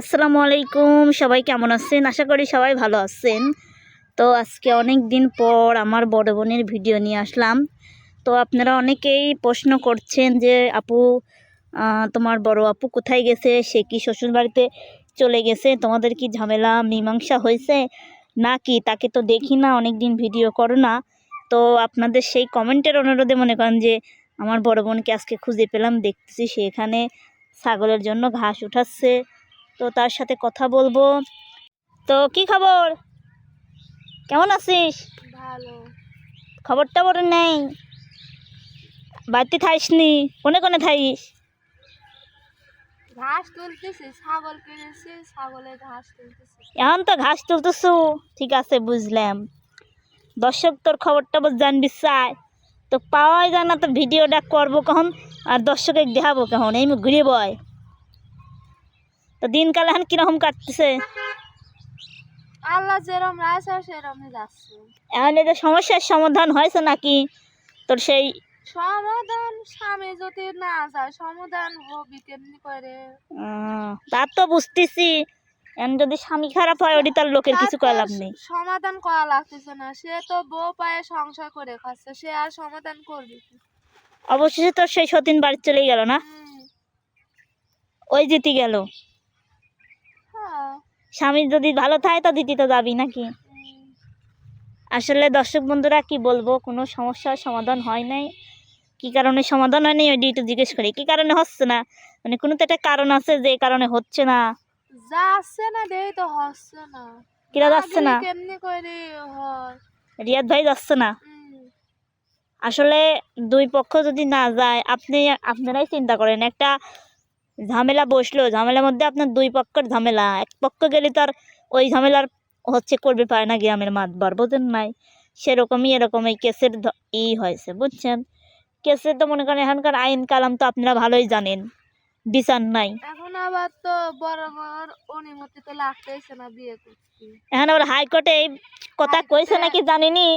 আসসালামু আলাইকুম, সবাই কেমন আছেন? আশা করি সবাই ভালো আছেন। তো আজকে অনেক দিন পর আমার বড় বোনের ভিডিও নিয়ে আসলাম। তো আপনারা অনেকেই প্রশ্ন করছেন যে, আপু তোমার বড় আপু কোথায় গেছে? সে কি শ্বশুরবাড়িতে চলে গেছে? তোমাদের কি ঝামেলা, মীমাংসা হয়েছে? না কি তাকে তো দেখি না অনেক দিন ভিডিও করো না? তো আপনাদের সেই কমেন্টের অনুরোধে মনে করেন যে, আমার বড় বোনকে আজকে খুঁজে পেলাম, দেখতেছি সে এখানে ছাগলের জন্য ঘাস উঠাচ্ছে। তো তার সাথে কথা বলব। তো কি খবর? কেমন আছিস? ভালো। খবর টবর নেই। বাড়িতে থাইস নি? কোনে কোনে থাইস ঘাস তুলতেছি ছাগল কিনেছি ছাগলের ঘাস তুলতেছি। এখন তো ঘাস তুলতেছু? ঠিক আছে বুঝলাম। দর্শক তোর খবর টবর জানবি চায় তো পাওয়াই যায় না তো ভিডিওটা করব কখন? আর দর্শকে দেখাবো কখন? এই ঘুরে বয় তো দিনকাল এখন কীরকম কাটতেছে? আল্লাহ যেরম রাখছে সেরমই যাচ্ছে। এখন এদের সমস্যার সমাধান হয়েছে নাকি? তোর সেই সমাধান স্বামী যদি না যায় সমাধান হবি কেমনি করে? তা তো বুঝতেছি। এখন যদি স্বামী খারাপ হয় ওটি তার লোকের কিছু করা লাভ নেই। সমাধান করা লাগতেছে না। সে তো বউ পায়ে সংসার করে খাচ্ছে সে আর সমাধান করবে অবশেষে তোর সেই সতীন বাড়ি চলে গেল না? ওই জিতে গেল। স্বামী যদি ভালো থাকে তা দিতে তো যাবি নাকি? আসলে দর্শক বন্ধুরা কি বলব? কোনো সমস্যার সমাধান হয় নাই। কি কারণে সমাধান হয়নি ওইটি একটু জিজ্ঞেস করি। কি কারণে হচ্ছে না? মানে কোনো তো একটা কারণ আছে যে কারণে হচ্ছে না। যাচ্ছে না দেই তো হচ্ছে না। কিরা যাচ্ছে না? কেমনি করে হয়? রিয়াদ ভাই যাচ্ছে না? আসলে দুই পক্ষ যদি না যায় আপনি আপনারাই চিন্তা করেন। একটা ঝামেলা বসল ঝামেলার মধ্যে আপনার দুই পক্ষের ঝামেলা। এক পক্ষ গেলে তো আর ওই ঝামেলার হচ্ছে করবে পারে না গ্রামের মাতবার বোঝেন নাই? সেরকমই এরকম এই কেসের ই হয়েছে বুঝছেন? কেসের তো মনে করেন এখানকার আইন কালাম তো আপনারা ভালোই জানেন বিচার নাই। এখন আবার তো বড় বড় অনুমতি তো লাগতেইছে না বিয়ে করতে। এখন আবার হাইকোর্টে এই কথা কইছে নাকি জানিনি?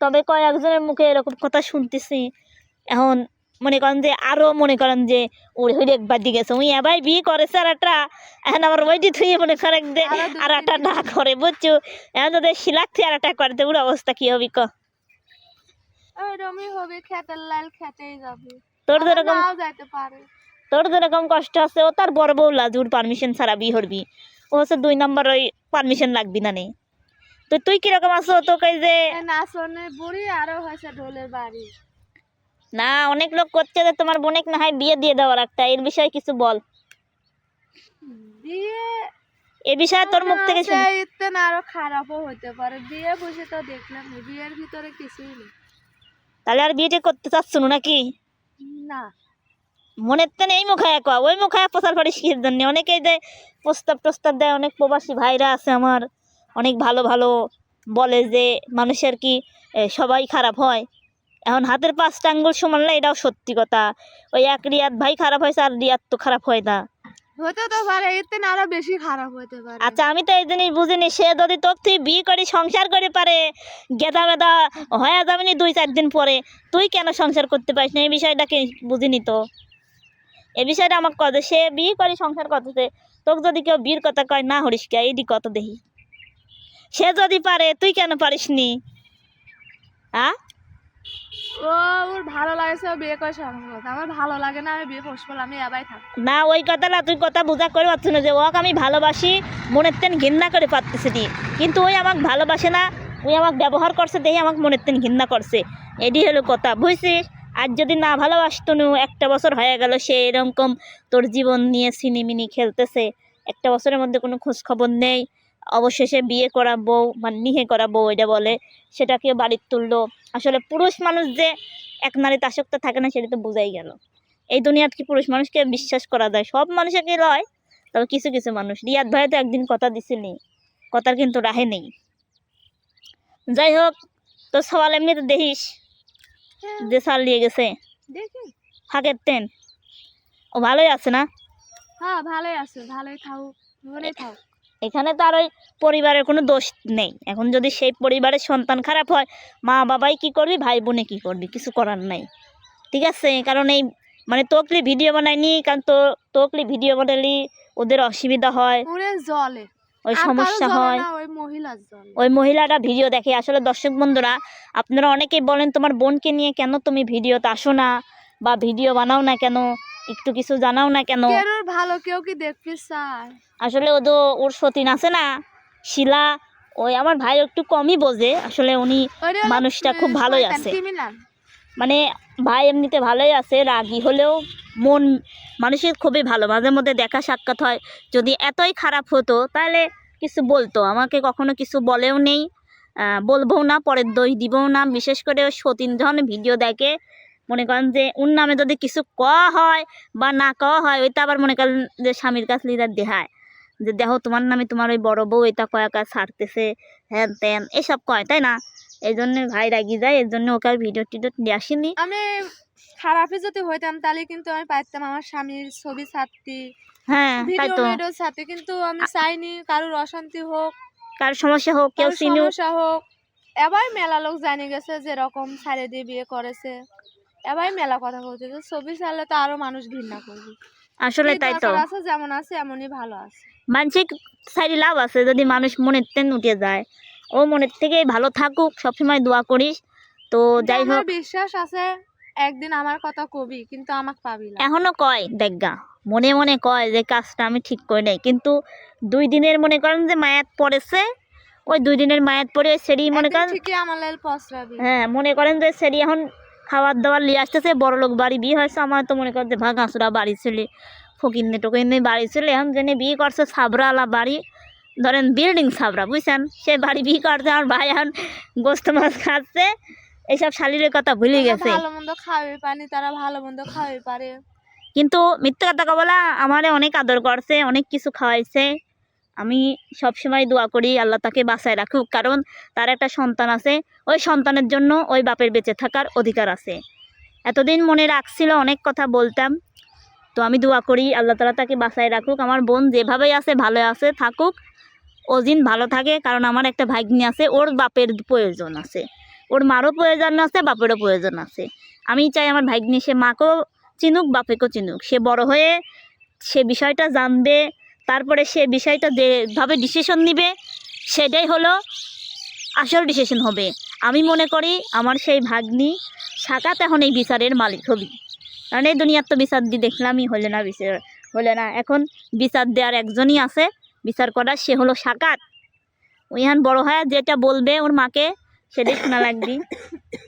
তবে কয়েকজনের মুখে এরকম কথা শুনতেছি। এখন মনে করেন যে আরও মনে করেন যে ওই হইলে একবার দিকে গেছে এবার বিয়ে করেছে আর একটা এখন আবার ওইটি থুয়ে মনে করেন যে আর একটা না করে বুঝছ? এখন যদি শিলাক আর একটা করতে ওর অবস্থা কি হবে ক? হবে খেতের লাল খেতেই যাবে। তোর যেরকম যাইতে পারে। তোর যেরকম কষ্ট আছে ও তার বড় বউ লাজুর পারমিশন ছাড়া বিয়ে হরবি ও হচ্ছে দুই নম্বর ওই পারমিশন লাগবি না নেই তো তুই কীরকম আছো? তোকে যে নাচনে বুড়ি আরও হয়েছে ঢোলের বাড়ি। না অনেক লোক করছে যে তোমার বোনেক না হয় বিয়ে দিয়ে দেওয়ার একটা এর বিষয়ে কিছু বল। বিয়ে এ বিষয়ে তোর মুখ থেকে শুনি। ইতে না আরও খারাপও হতে পারে। বিয়ে বসে তো দেখলাম না, বিয়ের ভিতরে কিছুই নেই। তাহলে আর বিয়েটা করতে চাচ্ছ নাকি? না। মনের তো নেই মুখে এক ওই মুখে প্রচার করিস কিসের জন্য অনেকেই দেয় প্রস্তাব প্রস্তাব দেয় অনেক প্রবাসী ভাইরা আছে আমার অনেক ভালো ভালো বলে যে মানুষের কি সবাই খারাপ হয়। এখন হাতের পাঁচটা আঙ্গুল সমান না এটাও সত্যি কথা। ওই এক রিয়াদ ভাই খারাপ হয়েছে আর রিয়াদ তো খারাপ হয় না। হতে তো পারে না আরও বেশি খারাপ হতে পারে। আচ্ছা আমি তো এই জিনিস বুঝিনি সে যদি তোর তুই বিয়ে করে সংসার করে পারে গেদা বেদা হয়ে যাবে নি দুই চার দিন পরে তুই কেন সংসার করতে পারিস না? এই বিষয়টাকে বুঝিনি তো। এই বিষয়টা আমাকে কত সে বিয়ে করে সংসার করতেছে তোকে যদি কেউ বিয়ের কথা কয় না হরিস কে এইদি কত দেখি। সে যদি পারে তুই কেন পারিস নি হ্যাঁ ও, ওর ভালো লাগছে বিয়ে করে আমার ভালো লাগে না, আমি বিয়ে আমি এবাই থাক না, ওই তুই কথা বোঝা করে পারছ না যে, ওকে আমি ভালোবাসি, মনের তেন ঘৃণা করে পারতেছি নি। কিন্তু ওই আমাকে ভালোবাসে না, ওই আমাকে ব্যবহার করছে দেখে আমাকে মনের তেন ঘৃণা করছে। এটি হলো কথা, বুঝছিস? আর যদি না ভালোবাসতো নু, একটা বছর হয়ে গেল, সে এরকম তোর জীবন নিয়ে সিনিমিনি খেলতেছে। একটা বছরের মধ্যে কোনো খোঁজ খবর নেই। অবশেষে বিয়ে করা বউ মানে নিহে করা বউ এটা বলে সেটাকে বাড়ির তুললো। আসলে পুরুষ মানুষ যে এক নারীতে আসক্ত থাকে না সেটা তো বোঝাই গেল। এই দুনিয়াত কি পুরুষ মানুষকে বিশ্বাস করা যায়? সব মানুষকে লয় তবে কিছু কিছু মানুষ। রিয়াদ ভাই তো একদিন কথা দিছিনি কথার কিন্তু রাহে নেই। যাই হোক তো সবাল এমনি তো দেখিস যে সাল নিয়ে গেছে। ফাঁকের তেন ও ভালোই আছে না? হ্যাঁ ভালোই আছে ভালোই খাও ভালোই খাও এখানে তো আর ওই পরিবারের কোনো দোষ নেই। এখন যদি সেই পরিবারের সন্তান খারাপ হয় মা বাবাই কি করবি ভাই বোনে কি করবি? কিছু করার নাই। ঠিক আছে? কারণ এই মানে তোকলি ভিডিও বানাইনি কারণ তো তোকলি ভিডিও বানালি ওদের অসুবিধা হয়। জলে। ওই সমস্যা হয়। ওই মহিলাটা ভিডিও দেখে। আসলে দর্শক বন্ধুরা আপনারা অনেকেই বলেন তোমার বোনকে নিয়ে কেন তুমি ভিডিওতে আসো না বা ভিডিও বানাও না কেন? একটু কিছু জানাও না কেন? ভালো কেউ কি দেখতে চায়? আসলে ও তো ওর সতীন আছে না শিলা ওই আমার ভাই একটু কমই বোঝে আসলে উনি মানুষটা খুব ভালোই আছে। মানে ভাই এমনিতে ভালোই আছে রাগী হলেও মন মানুষের খুবই ভালো মাঝে মধ্যে দেখা সাক্ষাৎ হয়। যদি এতই খারাপ হতো তাহলে কিছু বলতো আমাকে কখনো কিছু বলেও নেই। আহ, বলব না পরের দই দিবও না বিশেষ করে সতীন যখন ভিডিও দেখে মনে করেন যে ওর নামে যদি কিছু কওয়া হয় বা না কওয়া হয় ওইটা আবার মনে করেন যে স্বামীর কাছে লিদার দেখায়। যে দেখো তোমার নামে তোমার ওই বড় বউ এটা কয়া কাজ ছাড়তেছে হ্যান ত্যান এসব কয় তাই না? এই জন্য ভাই রাগি যায় এর জন্য ওকে আর ভিডিও টিডিও নিয়ে আসেনি। আমি খারাপই যদি হইতাম তাহলে কিন্তু আমি পাইতাম আমার স্বামীর ছবি ছাড়তে হ্যাঁ তাই তো। ভিডিও ছাড়তে কিন্তু আমি চাইনি কারোর অশান্তি হোক কার সমস্যা হোক কেউ সমস্যা হোক এবার মেলা লোক জানি গেছে যে এরকম ছাড়ে দিয়ে বিয়ে করেছে। এবার মেলা কথা বলছে যে ছবি ছাড়লে তো আরও মানুষ ঘৃণা করবে। আসলে তাই তো। আছে যেমন আছে এমনই ভালো আছে। মানসিক সাইডে লাভ আছে যদি মানুষ মনের তেন উঠে যায়। ও মনের থেকে ভালো থাকুক সবসময় দোয়া করিস। তো যাই হোক। বিশ্বাস আছে একদিন আমার কথা কবি কিন্তু আমাকে পাবি না। এখনও কয় দেখগা মনে মনে কয় যে কাজটা আমি ঠিক করে নেই। কিন্তু দুই দিনের মনে করেন যে মায়াত পড়েছে ওই দুই দিনের মায়াত পড়ে সেরি মনে করেন হ্যাঁ মনে করেন যে সেরি এখন খাবার দাবার নিয়ে আসতেছে বড় লোক বাড়ি বিয়ে হয়েছে আমার তো মনে করেন যে ভাঙাচুরা বাড়ি ছেলে ফকিন্নে টোকিন্নে বাড়ি ছেলে এখন জেনে বিয়ে করছে সাবরালা বাড়ি ধরেন বিল্ডিং সাবরা বুঝছেন? সে বাড়ি বিয়ে করছে আমার ভাই এখন গোস্ত মাছ খাচ্ছে এইসব শালিরের কথা ভুলে গেছে। ভালো মন্দ খাওয়াই পানি তারা ভালো মন্দ খাওয়াই পারে। কিন্তু মিথ্যে কথা বলা আমারে অনেক আদর করছে অনেক কিছু খাওয়াইছে। আমি সবসময় দোয়া করি আল্লাহ তাকে বাঁচায় রাখুক, কারণ তার একটা সন্তান আছে। ওই সন্তানের জন্য ওই বাপের বেঁচে থাকার অধিকার আছে। এতদিন মনে রাখছিল, অনেক কথা বলতাম। তো আমি দোয়া করি, আল্লাহ তালা তাকে বাঁচায় রাখুক। আমার বোন যেভাবেই আছে ভালো আছে, থাকুক। ও দিন ভালো থাকে, কারণ আমার একটা ভাগ্নি আছে, ওর বাপের প্রয়োজন আছে। ওর মারও প্রয়োজন আছে, বাপেরও প্রয়োজন আছে। আমি চাই আমার ভাগ্নি সে মাকেও চিনুক, বাপেকেও চিনুক। সে বড় হয়ে সে বিষয়টা জানবে তারপরে সে বিষয়টা যেভাবে ডিসিশন নিবে, সেটাই হলো আসল ডিসিশন হবে। আমি মনে করি আমার সেই ভাগ্নি সাকাত এখন এই বিচারের মালিক, হবি। কারণ এই দুনিয়ার তো বিচার দিয়ে দেখলামই হলে না বিচার হলে না। এখন বিচার দেওয়ার একজনই আছে, বিচার করার সে হলো সাকাত। ওই এখন বড় হয়ে যেটা বলবে ওর মাকে, সেটাই শোনা লাগবি।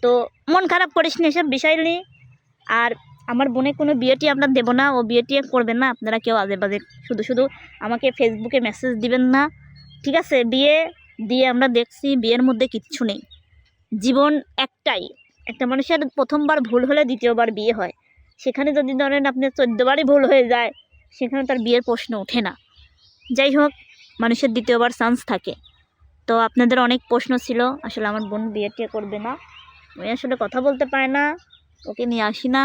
তো মন খারাপ করিস না এসব বিষয় নিয়ে। আর আমার বোনে কোনো বিয়েটি আপনার দেবো না, ও বিয়েটি করবেন না, আপনারা কেউ আজে বাজে শুধু শুধু আমাকে ফেসবুকে মেসেজ দিবেন না, ঠিক আছে? বিয়ে দিয়ে আমরা দেখছি বিয়ের মধ্যে কিচ্ছু নেই। জীবন একটাই, একটা মানুষের প্রথমবার ভুল হলে দ্বিতীয়বার বিয়ে হয়। সেখানে যদি ধরেন আপনার চোদ্দবারই ভুল হয়ে যায়, সেখানে তার বিয়ের প্রশ্ন ওঠে না। যাই হোক, মানুষের দ্বিতীয়বার চান্স থাকে। তো আপনাদের অনেক প্রশ্ন ছিল, আসলে আমার বোন বিয়ে টিয়ে করবে না। ওই আসলে কথা বলতে পারে না, ওকে নিয়ে আসি না।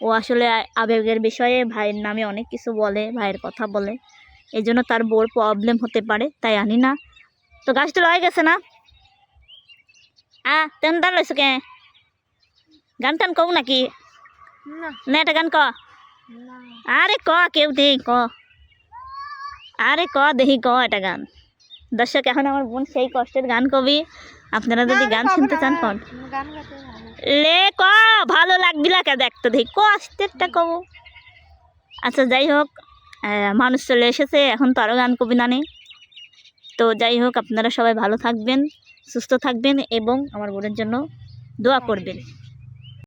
ও আসলে আবেগের বিষয়ে ভাইয়ের নামে অনেক কিছু বলে ভাইয়ের কথা বলে। এই জন্য তার বোর প্রবলেম হতে পারে তাই আনি না। তো গাছ তো লয়ে গেছে না? আ তেন টান লইছো কে? গান টান কও নাকি? না। না এটা গান ক। আরে ক কেউ দেই ক। আরে ক দেহি ক এটা গান। দর্শক এখন আমার বোন সেই কষ্টের গান কবি। আপনারা যদি গান শুনতে চান কন। লে ক ভালো লাগবি লাগা দেখতে দেখি। কষ্টেরটা কব। আচ্ছা যাই হোক মানুষ চলে এসেছে এখন তো আরও গান কবি না নেই তো যাই হোক আপনারা সবাই ভালো থাকবেন সুস্থ থাকবেন এবং আমার বোনের জন্য দোয়া করবেন।